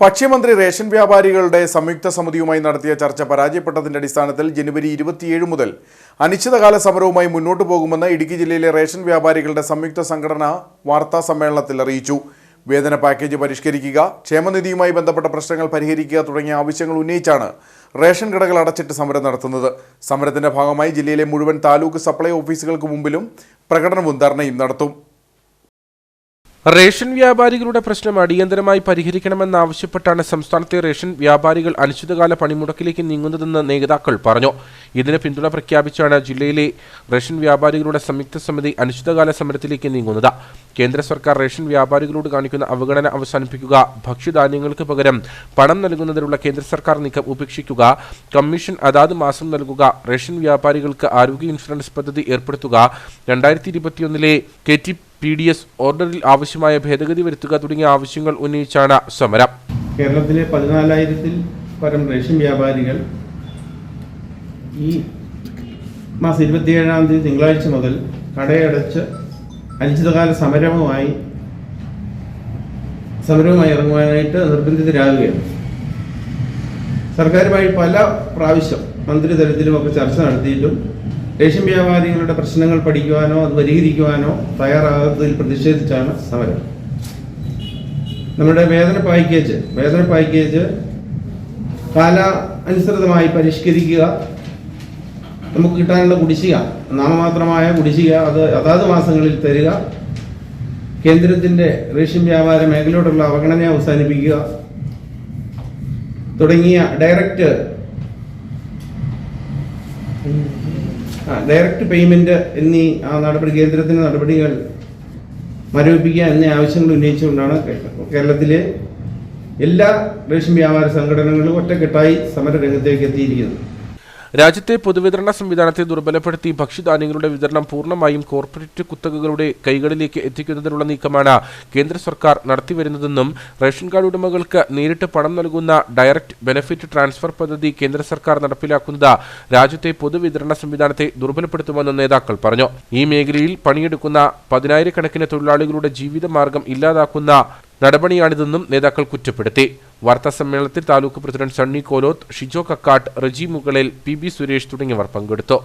ഭക്ഷ്യമന്ത്രി ration വ്യാപാരികളുടെ സംയുക്ത സമിതിയുമായി നടത്തിയ ചർച്ച പരാജയപ്പെട്ടതിന്റെ അടിസ്ഥാനത്തിൽ ജനുവരി ഇരുപത്തിയേഴ് മുതൽ അനിശ്ചിതകാല സമരവുമായി മുന്നോട്ടു പോകുമെന്ന് ഇടുക്കി ജില്ലയിലെ റേഷൻ വ്യാപാരികളുടെ സംയുക്ത സംഘടന വാർത്താ സമ്മേളനത്തിൽ അറിയിച്ചു. വേതന പാക്കേജ് പരിഷ്കരിക്കുക ക്ഷേമനിധിയുമായി ബന്ധപ്പെട്ട പ്രശ്നങ്ങൾ പരിഹരിക്കുക തുടങ്ങിയ ആവശ്യങ്ങൾ ഉന്നയിച്ചാണ് റേഷൻ കടകൾ അടച്ചിട്ട് സമരം നടത്തുന്നത്. സമരത്തിന്റെ ഭാഗമായി ജില്ലയിലെ മുഴുവൻ താലൂക്ക് സപ്ലൈ ഓഫീസുകൾക്ക് മുമ്പിലും പ്രകടനവും ധർണയും നടത്തും. റേഷൻ വ്യാപാരികളുടെ പ്രശ്നം അടിയന്തരമായി പരിഹരിക്കണമെന്നാവശ്യപ്പെട്ടാണ് സംസ്ഥാനത്തെ റേഷൻ വ്യാപാരികൾ അനിശ്ചിതകാല പണിമുടക്കിലേക്ക് നീങ്ങുന്നതെന്ന് നേതാക്കൾ പറഞ്ഞു. ഇതിന് പിന്തുണ പ്രഖ്യാപിച്ചാണ് ജില്ലയിലെ റേഷൻ വ്യാപാരികളുടെ സംയുക്ത സമിതി അനിശ്ചിതകാല സമരത്തിലേക്ക് നീങ്ങുന്നത്. കേന്ദ്ര സർക്കാർ റേഷൻ വ്യാപാരികളോട് കാണിക്കുന്ന അവഗണന അവസാനിപ്പിക്കുക ഭക്ഷ്യധാന്യങ്ങൾക്ക് പകരം പണം നൽകുന്നതിനുള്ള കേന്ദ്ര സർക്കാർ നീക്കം ഉപേക്ഷിക്കുക കമ്മീഷൻ അതാത് മാസം നൽകുക റേഷൻ വ്യാപാരികൾക്ക് ആരോഗ്യ ഇൻഷുറൻസ് പദ്ധതി ഏർപ്പെടുത്തുക രണ്ടായിരത്തി ഇരുപത്തിയൊന്നിലെ K T P D S ഓർഡറിൽ ആവശ്യമായ ഭേദഗതി വരുത്തുക തുടങ്ങിയ ആവശ്യങ്ങൾ ഉന്നയിച്ചാണ് സമരം. കേരളത്തിലെ പതിനാലായിരത്തിൽ പരം റേഷൻ വ്യാപാരികൾ ഈ മാസം ഇരുപത്തിയേഴാം തീയതി തിങ്കളാഴ്ച മുതൽ കടയടച്ച് അനിശ്ചിതകാല സമരവുമായി സമരവുമായി ഇറങ്ങുവാനായിട്ട് നിർബന്ധിതരാകുകയാണ്. സർക്കാരുമായി പല പ്രാവശ്യം മന്ത്രിതലത്തിലുമൊക്കെ ചർച്ച നടത്തിയിട്ടും റേഷൻ വ്യാപാരികളുടെ പ്രശ്നങ്ങൾ പഠിക്കുവാനോ അത് പരിഹരിക്കുവാനോ തയ്യാറാകാത്തതിൽ പ്രതിഷേധിച്ചാണ് സമരം. നമ്മുടെ വേതന പാക്കേജ് വേതന പാക്കേജ് കാല അനുസൃതമായി പരിഷ്കരിക്കുക നമുക്ക് കിട്ടാനുള്ള കുടിശ്ശിക നാമമാത്രമായ കുടിശ്ശിക അത് അതാത് മാസങ്ങളിൽ തരിക കേന്ദ്രത്തിന്റെ റേഷൻ വ്യാപാര മേഖലയോടുള്ള അവഗണന അവസാനിപ്പിക്കുക തുടങ്ങിയ ഡയറക്റ്റ് ഡയറക്റ്റ് പേയ്മെന്റ് എന്നീ ആ നടപടി കേന്ദ്രത്തിന്റെ നടപടികൾ മരവിപ്പിക്കുക എന്നീ ആവശ്യങ്ങൾ ഉന്നയിച്ചുകൊണ്ടാണ് കേരളത്തിലെ എല്ലാ റേഷൻ വ്യാപാര സംഘടനകളും ഒറ്റക്കെട്ടായി സമരരംഗത്തേക്ക് എത്തിയിരിക്കുന്നത്. രാജ്യത്തെ പൊതുവിതരണ സംവിധാനത്തെ ദുർബലപ്പെടുത്തി ഭക്ഷ്യധാന്യങ്ങളുടെ വിതരണം പൂർണമായും കോർപ്പറേറ്റ് കുത്തകകളുടെ കൈകളിലേക്ക് എത്തിക്കുന്നതിനുള്ള നീക്കമാണ് കേന്ദ്ര സർക്കാർ നടത്തിവരുന്നതെന്നും റേഷൻ കാർഡ് ഉടമകൾക്ക് നേരിട്ട് പണം നൽകുന്ന ഡയറക്റ്റ് ബെനഫിറ്റ് ട്രാൻസ്ഫർ പദ്ധതി കേന്ദ്ര സർക്കാർ നടപ്പിലാക്കുന്നത് രാജ്യത്തെ പൊതുവിതരണ സംവിധാനത്തെ ദുർബലപ്പെടുത്തുമെന്നും നേതാക്കൾ പറഞ്ഞു. ഈ മേഖലയിൽ പണിയെടുക്കുന്ന പതിനായിരക്കണക്കിന് തൊഴിലാളികളുടെ ജീവിതമാർഗം ഇല്ലാതാക്കുന്ന നടപടിയാണിതെന്നും നേതാക്കൾ കുറ്റപ്പെടുത്തി. വാർത്താ സമ്മേളനത്തിൽ taluk president Sunny Koloth Shijo Kakkatt Reji Mukalel P B Suresh തുടങ്ങിയവർ പങ്കെടുത്തു.